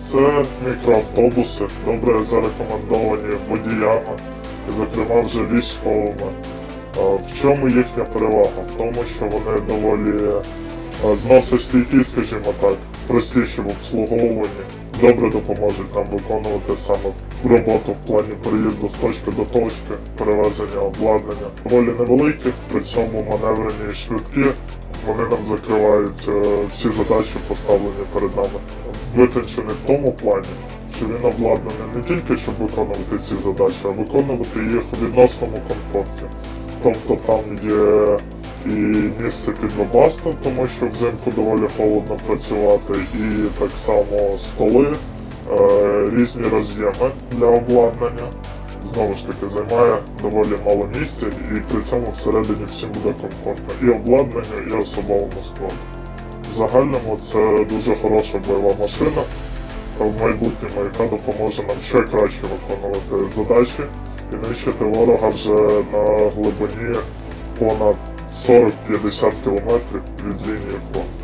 Це мікроавтобуси, добре зарекомендовані водіями, зокрема вже військовими. В чому їхня перевага? В тому, що вони доволі зносостійкі, скажімо так, простіші в обслуговуванні, добре допоможуть нам виконувати саме роботу в плані переїзду з точки до точки, перевезення обладнання. Доволі невеликі, при цьому маневрені і швидкі. Вони нам закривають е, всі задачі, поставлені перед нами. Витончений в тому плані, що він обладнаний не тільки щоб виконувати ці задачі, а виконувати їх у відносному комфорті. Тобто там є і місце під вебастом, тому що взимку доволі холодно працювати, і так само столи, е, різні роз'єми для обладнання. Знову ж таки, займає доволі мало місця, і при цьому всередині всім буде комфортно і обладнанню, і особовому складу. В загальному це дуже хороша бойова машина в майбутньому, яка допоможе нам ще краще виконувати задачі і нищити ворога вже на глибині понад 40-50 км від лінії фронту.